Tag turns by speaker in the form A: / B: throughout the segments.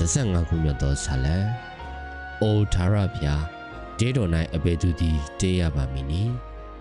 A: 15ခုမြောက်သောဇာလံအိုထာရဖျားဒေတော်၌အဘေသူသည်တေးရပါမည်နီ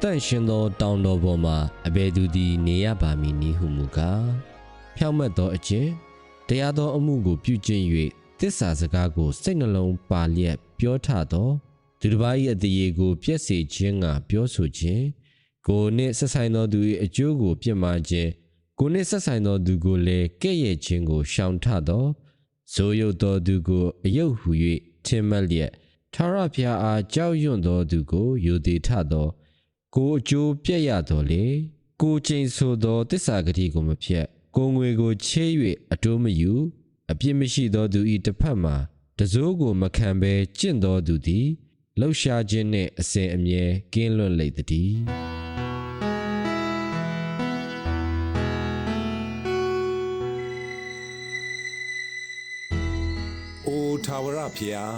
A: တန့်ရှင်သောတောင်တော်ပေါ်မှာအဘေသူသည်နေရပါမည်နီဟုမူကားဖြောင့်မတ်သောအကျင့်တရားသောအမှုကိုပြုကျင့်၍တစ္ဆာစကားကိုစိတ်နှလုံးပါလျက်ပြောထသောသူတစ်ပါး၏အတရေကိုပြည့်စေခြင်းကပြောဆိုခြင်းကိုယ်နှင့်ဆက်ဆိုင်သောသူ၏အကျိုးကိုပြစ်မှားခြင်းကိုယ်နှင့်ဆက်ဆိုင်သောသူကိုလည်းကဲ့ရဲ့ခြင်းကိုရှောင်ထသော ဇိုးရုပ်သောသူကိုအယုတ်ဟူ၍ထင်မှတ်လျက်ထာဝရဘုရားအားကြောက်ရွံ့သောသူကိုယူသည်ထသော ကိုအကျိုးပြည့်ရတော်လေကိုချိန်ဆိုသောတစ္ဆာဂတိကိုမဖြတ်ကိုငွေကိုချေး၍အတိုးမယူအပြစ်မရှိသောသူ၏တစ်ဖက်မှာတစိုးကိုမခံဘဲကျင့်သောသူသည်လှုပ်ရှားခြင်းနှင့်အစဉ်အမြဲကင်းလွတ်လိမ့်တည်း။
B: ထာဝရဖျား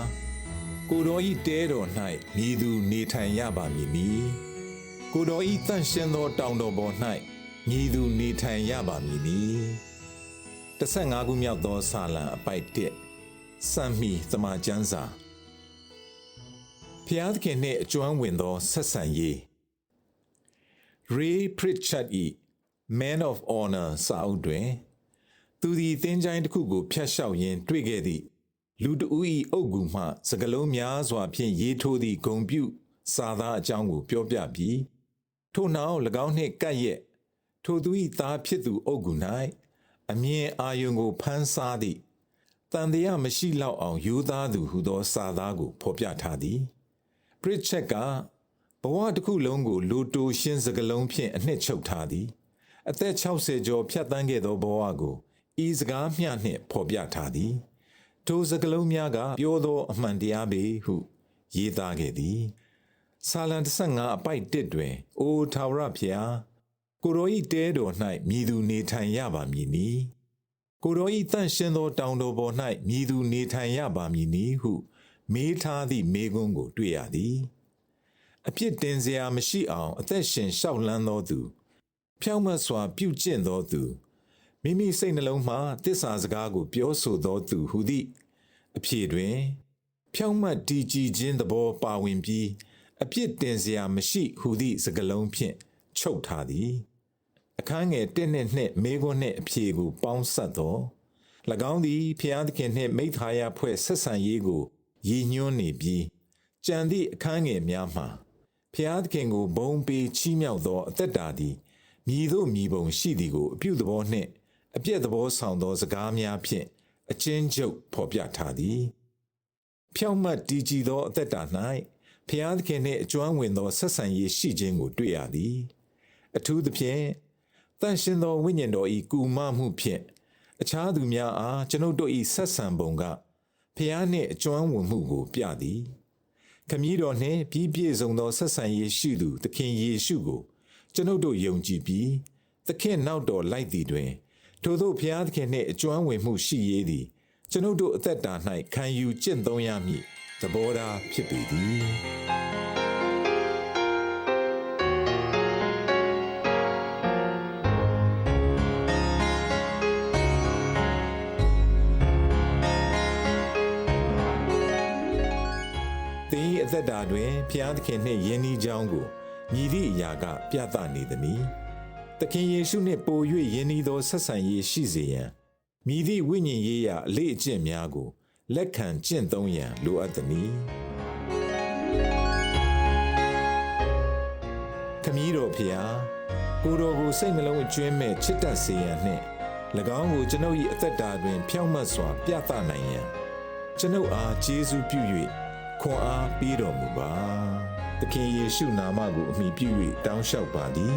B: ကိုတော်ဤတဲတော်၌မြည်သူနေထိုင်ရပါမည်နီ။ကိုတော်ဤတန့်ရှင်းသောတောင်တော်ပေါ်၌မြည်သူနေထိုင်ရပါမည်နီ။15ခုမြောက်သောစာလံအပိုက်1စံမီသမာကျမ်းစာဖျားသခင်နှင့်အကျွမ်းဝင်သောဆက်ဆံရေး Ray Pritchard ၏ Man of Honor စာအုပ်တွင် သူသည်သင်္ချိုင်းတစ်ခုကိုဖျက်လျှောက်ရင်းတွေ့ခဲ့သည့် လူတဦး၏အုပ်ကူမှစကလုံးများစွာဖြင့်ရေးထိုးသည့်ဂုံပြု စာသားအကြောင်းကိုပြောပြပြီးထို့နောက်၎င်းနှင့်ကပ်ရက်ထိုသူ၏သားဖြစ်သူအုပ်ကူ၌အမြင်အာယုံကိုဖန်းစားသည့်တန်တရားမရှိလောက်အောင်ယူသားသူဟုသောစာသားကိုဖော်ပြထားသည်ပရစ်ချက်ကဘဝတစ်ခုလုံးကိုလူတိုရှင်းစကလုံးဖြင့်အနှစ်ချုပ်ထားသည် အသက်60ကျော်ဖြတ်သန်းခဲ့သောဘဝကိုဤစကားမျှနှင့်ဖော်ပြထားသည် ထိုစကလုံးများကပြောသောအမှန်တရားပေဟု ရေးသားခဲ့သည်ဆာလံ15အပိုက်1တွင်အိုထာဝရဖျားကိုရောဤတဲတော်၌မြည်သူနေထိုင်ရပါမည်နီကိုရောဤတန့်ရှင်းသောတောင်တော်ပေါ်၌မြည်သူနေထိုင်ရပါမည်နီဟု မေးထားသည့်မေးခွန်းကိုတွေ့ရသည်အဖြစ်တင်စရာမရှိအောင်အသက်ရှင်လျှောက်လန်းသောသူ ဖြောင့်မတ်စွာပြုကျင့်သောသူ မိမိစိတ်နှလုံးမှတစ္ဆာစကားကို ပြောဆိုသောသူဟူသည့်အဖြစ်တွင် ဖြောင့်မတ်တည်ကြည်ခြင်းသဘောပါဝင်ပြီးအပြစ်တင်စရာမရှိဟူသည့်စကားလုံးဖြင့်ချုပ်ထားသည်အခန်းငယ်1နှင့်2မေခွန်းနှင့်အဖြေကို ပေါင်းစပ်သော၎င်းသည်ဖျားသခင်နှင့်မိသားရဖွဲ့ဆက်ဆံရေးကိုရည်ညွှန်းနေပြီးကြံသည့်အခန်းငယ်များမှာဖျားသခင်ကိုဘုံပေးချီးမြှောက်သောအသက်တာသည်မြည်သို့မြည်ပုံရှိသည်ကိုအပြုသဘောနှင့် အပြည့်သဘောဆောင်သောစကားများဖြင့်အချင်းချုပ်ဖော်ပြထားသည်ဖြောင့်မတ်တည်ကြည်သောအသက်တာ၌ဖျားသခင်နှင့်အကျွမ်းဝင်သောဆက်ဆံရေးရှိခြင်းကိုတွေ့ရသည် အထူးသဖြင့်တန်ရှင်သောဝိညာဉ်တော်၏ကူမမှုဖြင့်အခြားသူများအားကျွန်ုပ်တို့၏ဆက်ဆံပုံကဖျားနှင့်အကျွမ်းဝင်မှုကိုပြသည်ခမည်းတော်နှင့်ပြီးပြည့်စုံသောဆက်ဆံရေးရှိသူသခင်ယေရှုကို ကျွန်ုပ်တို့ယုံကြည်ပြီးသခင်နောက်တော်လိုက်သည်တွင် ထို့သောဘုရားသခင်နှင့်အကျွမ်းဝင်မှုရှိရေးသည်ကျွန်ုပ်တို့အသက်တာ၌ခံယူကျင့်သုံးရမည်သဘောထားဖြစ်ပေသည်သင်၏အသက်တာတွင်ဖျားသခင်နှင့်ယဉ်ဤကြောင်းကိုမြည်သည့်အရာက ပြသနေသည်။ သခင်ယေရှုနှင့်ပို၍ယဉ်ဤသောဆက်ဆံရေးရှိစေရန်မြည်သည့်ဝိညာဉ်ရေးရာအလေးအကျင့်များကိုလက်ခံကျင့်သုံးရန်လိုအပ်သည်။ခမည်းတော်ဖျားကိုယ်တော်ကိုစိတ်နှလုံးအကျွမ်းမဲ့ချစ်တတ်စေရန်နှင့်၎င်းကိုကျွန်ုပ်၏အသက်တာတွင် ဖြောင့်မတ်စွာ ပြသနိုင်ရန်ကျွန်ုပ်အားကျေးဇူးပြု၍ခွန်အားပေးတော်မူပါသခင်ယေရှုနာမကိုအမိပြု၍တောင်းလျှောက်ပါသည်